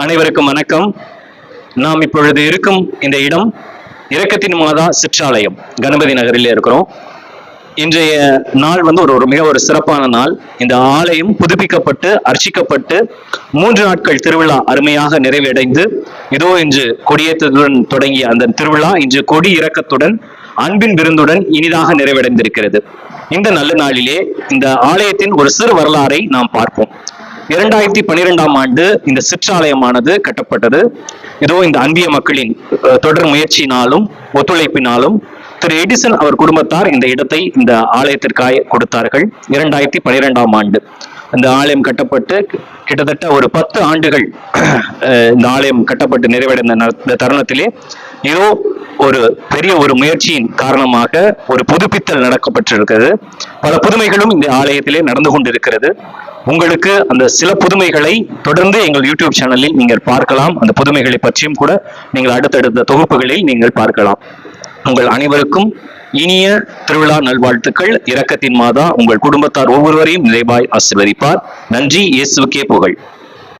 அனைவருக்கும் வணக்கம். நாம் இப்பொழுது இருக்கும் இந்த இடம் இறக்கத்தின் மாதா சிற்றாலயம். கணபதி நகரில் இருக்கிறோம். இன்றைய நாள் வந்து ஒரு ஒரு மிக ஒரு சிறப்பான நாள். இந்த ஆலயம் புதுப்பிக்கப்பட்டு அர்ச்சிக்கப்பட்டு மூன்று நாட்கள் திருவிழா அருமையாக நிறைவடைந்து இதோ இன்று கொடியேற்றத்துடன் தொடங்கிய அந்த திருவிழா இன்று கொடி இறக்கத்துடன் அன்பின் விருந்துடன் இனிதாக நிறைவடைந்திருக்கிறது. இந்த நல்ல நாளிலே இந்த ஆலயத்தின் ஒரு சிறு வரலாறை நாம் பார்ப்போம். இரண்டாயிரத்தி பன்னிரெண்டாம் ஆண்டு இந்த சிற்றாலயமானது கட்டப்பட்டது. இதோ இந்த அந்திய மக்களின் தொடர் முயற்சியினாலும் ஒத்துழைப்பினாலும் திரு எடிசன் அவர் குடும்பத்தார் இந்த இடத்தை இந்த ஆலயத்திற்காக கொடுத்தார்கள் இரண்டாயிரத்தி பனிரெண்டாம் ஆண்டு. இந்த ஆலயம் கட்டப்பட்டு கிட்டத்தட்ட ஒரு பத்து ஆண்டுகள் இந்த ஆலயம் கட்டப்பட்டு நிறைவடைந்த இந்த தருணத்திலே ஏதோ ஒரு பெரிய ஒரு முயற்சியின் காரணமாக ஒரு புதுப்பித்தல் நடக்கப்பட்டிருக்கிறது. பல புதுமைகளும் இந்த ஆலயத்திலே நடந்து கொண்டிருக்கிறது. உங்களுக்கு அந்த சில புதுமைகளை தொடர்ந்து எங்கள் யூடியூப் சேனலில் நீங்கள் பார்க்கலாம். அந்த புதுமைகளை பற்றியும் கூட நீங்கள் அடுத்தடுத்த தொகுப்புகளில் நீங்கள் பார்க்கலாம். உங்கள் அனைவருக்கும் இனிய திருவிழா நல்வாழ்த்துக்கள். இரக்கத்தின் மாதா உங்கள் குடும்பத்தார் ஒவ்வொருவரையும் நிறைவாய் ஆசிர்வதிப்பார். நன்றி. இயேசுக்கே புகழ்.